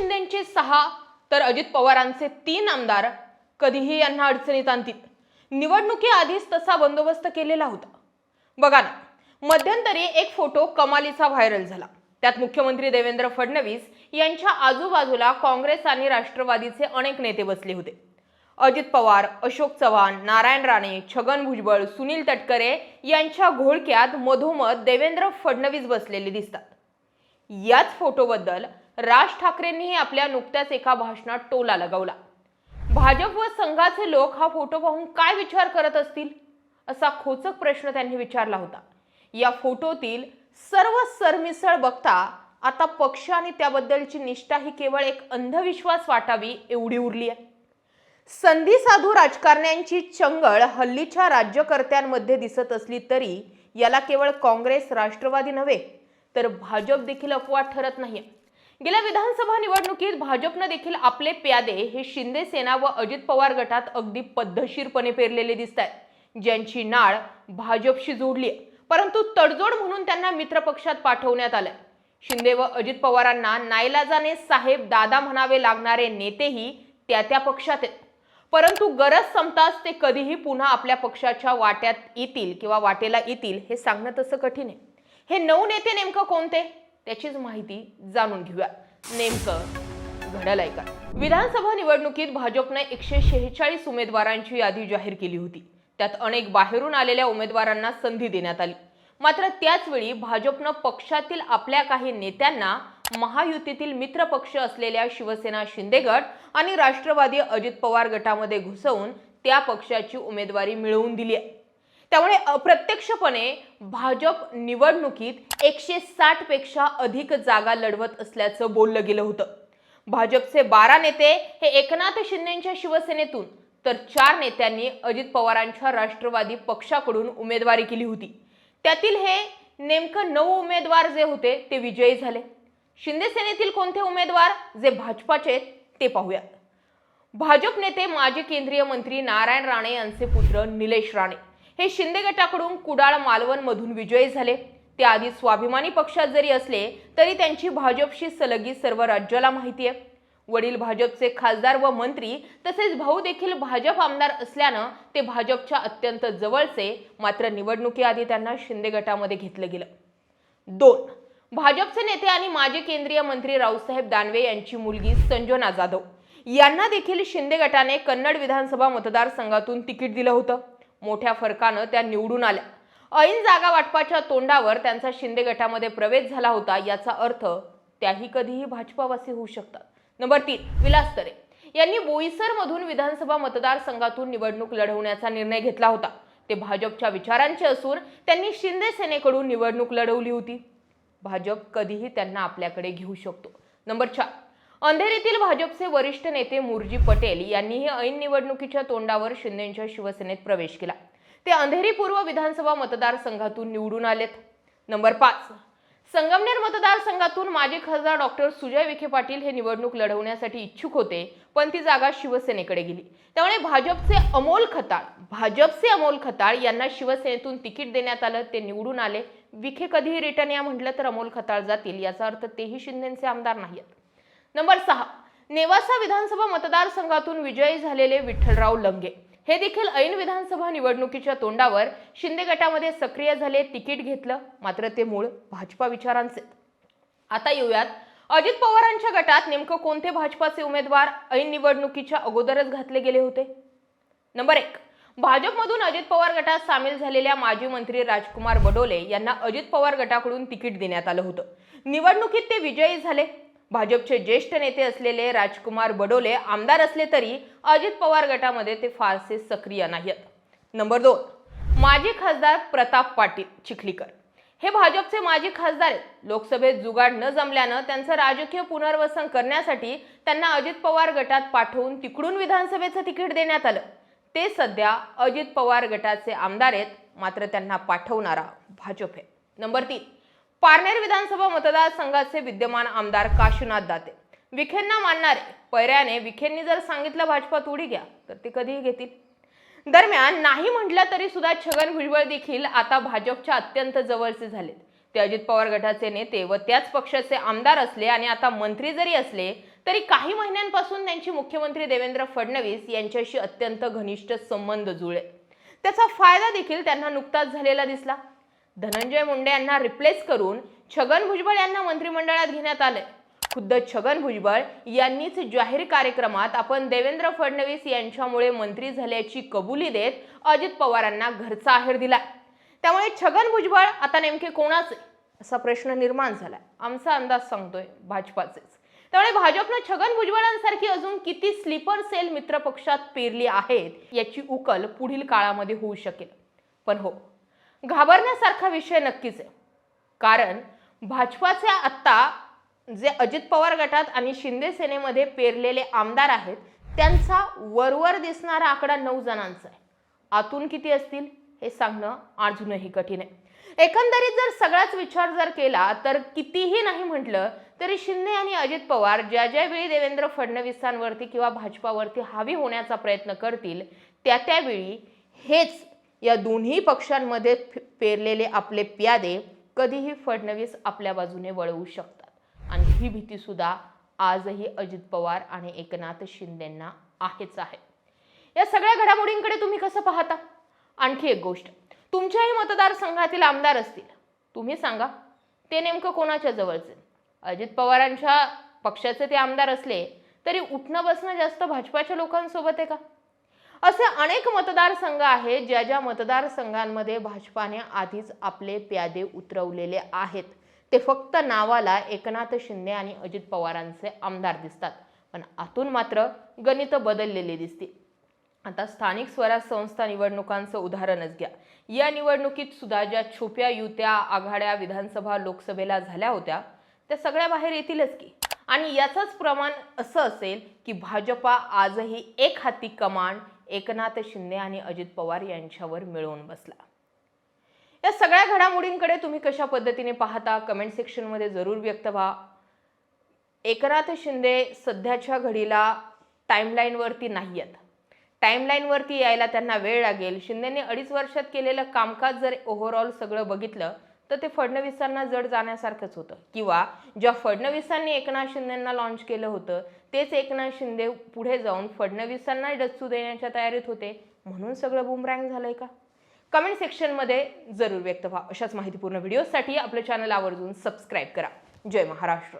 शिंदेचे सहा तर अजित पवारांचे तीन आमदार कधीही यांना अडचणीत आणतील. निवडणुकीआधीच तसा बंदोबस्त केलेला होता. बघा ना मध्यंतरी एक फोटो कमालीचा व्हायरल झाला. त्यात मुख्यमंत्री देवेंद्र फडणवीस यांच्या आजूबाजूला काँग्रेस आणि राष्ट्रवादीचे अनेक नेते बसले होते. अजित पवार अशोक चव्हाण नारायण राणे छगन भुजबळ सुनील तटकरे यांच्या घोळक्यात मधोमध देवेंद्र फडणवीस बसलेले दिसतात. याच फोटोबद्दल राज ठाकरेंनीही आपल्या नुकत्याच एका भाषणात टोला लगावला. भाजप व संघाचे लोक हा फोटो पाहून काय विचार करत असतील? असा खोचक प्रश्न त्यांनी विचारला होता. या फोटोतील सर्व सरमिसळ बघता आता पक्ष आणि त्याबद्दलची निष्ठा ही केवळ एक अंधविश्वास वाटावी एवढी उरली आहे. संधी साधू राजकारण्यांची चंगळ हल्लीच्या राज्यकर्त्यांमध्ये दिसत असली तरी याला केवळ काँग्रेस राष्ट्रवादी नव्हे तर भाजप देखील अपवाद ठरत नाही गेल्या विधानसभा निवडणुकीत भाजपनं देखील आपले प्यादे हे शिंदे सेना व अजित पवार गटात अगदी पद्धतशीरपणे पेरलेले दिसत आहेत ज्यांची नाळ भाजपशी जोडली आहे. परंतु तडजोड म्हणून त्यांना मित्रपक्षात पाठवण्यात आलंय. शिंदे व अजित पवारांना नाईलाजाने साहेब दादा म्हणावे लागणारे नेतेही त्या त्या पक्षात आहेत. परंतु गरज संपताच ते कधीही पुन्हा आपल्या पक्षाच्या वाट्यात येतील किंवा वाटेला येतील हे सांगणं तसं कठीण आहे. हे नऊ नेते नेमकं कोणते? त्याचीच माहिती जाणून घेऊया. नेमकं घडलंय का विधानसभा निवडणुकीत भाजपने एकशे शेहेचाळीस उमेदवारांची यादी जाहीर केली होती. त्यात अनेक बाहेरून आलेल्या उमेदवारांना संधी देण्यात आली. मात्र त्याचवेळी भाजपनं पक्षातील आपल्या काही नेत्यांना महायुतीतील मित्र पक्ष असलेल्या शिवसेना शिंदे गट आणि राष्ट्रवादी अजित पवार गटामध्ये घुसवून त्या पक्षाची उमेदवारी मिळवून दिली आहे. त्यामुळे अप्रत्यक्षपणे भाजप निवडणुकीत एकशे साठपेक्षा अधिक जागा लढवत असल्याचं बोललं गेलं होतं. भाजपचे बारा नेते हे एकनाथ शिंदेच्या शिवसेनेतून तर चार नेत्यांनी अजित पवारांच्या राष्ट्रवादी पक्षाकडून उमेदवारी केली होती. त्यातील हे नेमकं नऊ उमेदवार जे होते ते विजयी झाले. शिंदे सेनेतील कोणते उमेदवार जे भाजपाचे ते पाहूयात भाजप नेते माजी केंद्रीय मंत्री नारायण राणे यांचे पुत्र निलेश राणे. हे शिंदे गटाकडून कुडाळ मालवण मधून विजयी झाले. ते आधी स्वाभिमानी पक्षात जरी असले तरी त्यांची भाजपशी सलगी सर्व राज्याला माहिती आहे. वडील भाजपचे खासदार व मंत्री तसेच भाऊ देखील भाजप आमदार असल्यानं ते भाजपच्या अत्यंत जवळचे मात्र निवडणुकीआधी त्यांना शिंदे गटामध्ये घेतलं गेलं. दोन भाजपचे नेते आणि माजी केंद्रीय मंत्री रावसाहेब दानवे यांची मुलगी संजना जाधव. यांना देखील शिंदे गटाने कन्नड विधानसभा मतदारसंघातून तिकीट दिलं होतं. मोठ्या फरकानं त्या निवडून आल्या. ऐन जागा वाटपाच्या तोंडावर त्यांचा शिंदे गटामध्ये प्रवेश झाला होता याचा अर्थ त्याही कधीही भाजपावासी होऊ शकतात. नंबर तीन विलास तरे. यांनी बोईसरमधून विधानसभा मतदारसंघातून निवडणूक लढवण्याचा निर्णय घेतला होता. ते भाजपच्या विचारांचे असून त्यांनी शिंदे सेनेकडून निवडणूक लढवली होती. भाजप कधीही त्यांना आपल्याकडे घेऊ शकतो. नंबर चार अंधेरीतील भाजपचे वरिष्ठ नेते मुरजी पटेल यांनीही ऐन निवडणुकीच्या तोंडावर शिंदेच्या शिवसेनेत प्रवेश केला. ते अंधेरी पूर्व विधानसभा मतदारसंघातून निवडून आलेत. नंबर पाच. संगमनेर मतदारसंघातून माजी खासदार डॉक्टर सुजय विखे पाटील हे निवडणूक लढवण्यासाठी इच्छुक होते पण ती जागा शिवसेनेकडे गेली. त्यामुळे भाजपचे अमोल खताळ भाजपचे अमोल खताळ यांना शिवसेनेतून तिकीट देण्यात आलं ते निवडून आले. विखे कधीही रिटर्न या म्हटलं तर अमोल खताळ जातील याचा अर्थ तेही शिंदेचे आमदार नाहीत नंबर सहा नेवासा विधानसभा मतदारसंघातून विजयी झालेले विठ्ठलराव लंगे. हे देखील ऐन विधानसभा निवडणुकीच्या तोंडावर शिंदे गटामध्ये सक्रिय झाले तिकीट घेतलं मात्र ते मूळ भाजपा विचारांचे. आता येऊयात. अजित पवारांच्या गटात नेमकं कोणते भाजपाचे उमेदवार ऐन निवडणुकीच्या अगोदरच घातले गेले होते? नंबर एक भाजपमधून अजित पवार गटात सामील झालेल्या माजी मंत्री राजकुमार बडोले यांना अजित पवार गटाकडून तिकीट देण्यात आलं होतं. निवडणुकीत ते विजयी झाले. भाजपचे ज्येष्ठ नेते असलेले राजकुमार बडोले आमदार असले तरी अजित पवार गटामध्ये ते फारसे सक्रिय नाहीत नंबर दोन माजी खासदार प्रताप पाटील चिखलीकर. हे भाजपचे माजी खासदार आहेत. लोकसभेत जुगाड न जमल्यानं त्यांचं राजकीय पुनर्वसन करण्यासाठी त्यांना अजित पवार गटात पाठवून तिकडून विधानसभेचं तिकीट देण्यात आलं. ते सध्या अजित पवार गटाचे आमदार आहेत. मात्र त्यांना पाठवणारा भाजप आहे. नंबर तीन पारनेर विधानसभा मतदारसंघाचे विद्यमान आमदार काशीनाथ दाते. विखेंना मानणारे पैऱ्याने विखेंनी जर सांगितलं भाजपात उडी घ्या तर ते कधीही घेतील. दरम्यान नाही म्हटलं तरी सुद्धा छगन भुजबळ देखील आता भाजपच्या अत्यंत जवळचे झालेत. ते अजित पवार गटाचे नेते व त्याच पक्षाचे आमदार असले आणि आता मंत्री जरी असले तरी काही महिन्यांपासून त्यांची मुख्यमंत्री देवेंद्र फडणवीस यांच्याशी अत्यंत घनिष्ठ संबंध जुळले. त्याचा फायदा देखील त्यांना नुकताच झालेला दिसला. धनंजय मुंडे यांना रिप्लेस करून छगन भुजबळ यांना मंत्रिमंडळात घेण्यात आले खुद्द छगन भुजबळ यांनीच जाहीर कार्यक्रमात आपण देवेंद्र फडणवीस यांच्यामुळे मंत्री झाल्याची कबुली देत अजित पवारांना घरचा आहेर दिला त्यामुळे छगन भुजबळ आता नेमके कोणाचे? असा प्रश्न निर्माण झाला आमचा अंदाज सांगतोय भाजपाचेच. त्यामुळे भाजपनं छगन भुजबळांसारखी अजून किती स्लीपर सेल मित्रपक्षात पेरली आहेत याची उकल पुढील काळामध्ये होऊ शकेल. पण हो घाबरण्यासारखा विषय नक्कीच आहे. कारण भाजपाचे आत्ता जे अजित पवार गटात आणि शिंदे सेनेमध्ये पेरलेले आमदार आहेत त्यांचा वरवर दिसणारा आकडा नऊ जणांचा आहे. आतून किती असतील हे सांगणं अजूनही कठीण आहे. एकंदरीत जर सगळाच विचार जर केला तर कितीही नाही म्हटलं तरी शिंदे आणि अजित पवार ज्या ज्यावेळी देवेंद्र फडणवीसांवरती किंवा भाजपावरती हावी होण्याचा प्रयत्न करतील त्या त्यावेळी हेच या दोन्ही पक्षांमध्ये पेरलेले आपले प्यादे कधीही फडणवीस आपल्या बाजूने वळवू शकतात. आणि ही भीती सुद्धा आजही अजित पवार आणि एकनाथ शिंदेंना आहेच आहे. या सगळ्या घडामोडींकडे तुम्ही कसं पाहता? आणखी एक गोष्ट. तुमच्याही मतदारसंघातील आमदार असतील. तुम्ही सांगा ते नेमकं कोणाच्या जवळचे? अजित पवारांच्या पक्षाचे ते आमदार असले तरी उठणं बसणं जास्त भाजपाच्या लोकांसोबत आहे का? असे अनेक मतदारसंघ आहेत ज्या ज्या मतदारसंघांमध्ये भाजपाने आधीच आपले प्यादे उतरवलेले आहेत. ते फक्त नावाला एकनाथ शिंदे आणि अजित पवारांचे आमदार दिसतात. पण आतून मात्र गणित बदललेली दिसतील आता स्थानिक स्वराज संस्था निवडणुकांचं उदाहरणच घ्या. या निवडणुकीत सुद्धा ज्या छुप्या युत्या आघाड्या विधानसभा लोकसभेला झाल्या होत्या त्या सगळ्या बाहेर येतीलच की. आणि याचंच प्रमाण असं असेल की भाजपा आजही एक हाती कमांड एकनाथ शिंदे आणि अजित पवार यांच्यावर मिळवून बसला. या सगळ्या घडामोडींकडे तुम्ही कशा पद्धतीने पाहता? कमेंट सेक्शनमध्ये जरूर व्यक्त व्हा. एकनाथ शिंदे सध्याच्या घडीला टाईमलाईनवरती नाही आहेत टाईमलाईनवरती यायला त्यांना वेळ लागेल. शिंदेने अडीच वर्षात केलेलं कामकाज जर ओव्हरऑल सगळं बघितलं तर ते फडणवीसांना जड जाण्यासारखंच होतं. किंवा ज्या फडणवीसांनी एकनाथ शिंदेंना लॉन्च केलं होतं तेच एकनाथ शिंदे पुढे जाऊन फडणवीसांना डच्चू देण्याच्या तयारीत होते. म्हणून सगळं बुमरँग झालंय का? कमेंट सेक्शनमध्ये जरूर व्यक्त व्हा. अशाच माहितीपूर्ण व्हिडिओसाठी आपलं चॅनल आवर्जून सबस्क्राईब करा. जय महाराष्ट्र.